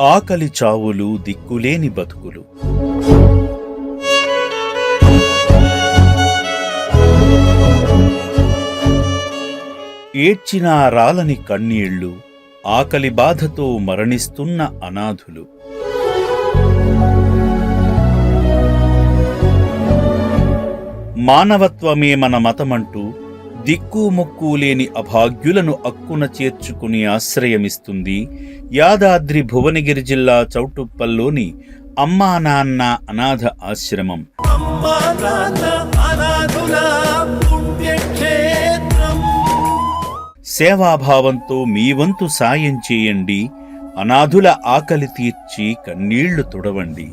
ఆకలి చావులు దిక్కులేని బతుకులు. ఏడ్చినా రాలని కన్నీళ్ళు ఆకలి బాధతో మరణిస్తున్న అనాథులు. మానవత్వమే మన మతమంటూ దిక్కు ముక్కు లేని అభాగ్యులను అక్కున చేర్చుకుని ఆశ్రయమిస్తుంది. యాదాద్రి భువనగిరి జిల్లా చౌటుప్పల్లోని అమ్మా నాన్న అనాథ ఆశ్రమం. సేవాభావంతో మీ వంతు సాయం చేయండి. అనాథుల ఆకలి తీర్చి కన్నీళ్ళు తుడవండి.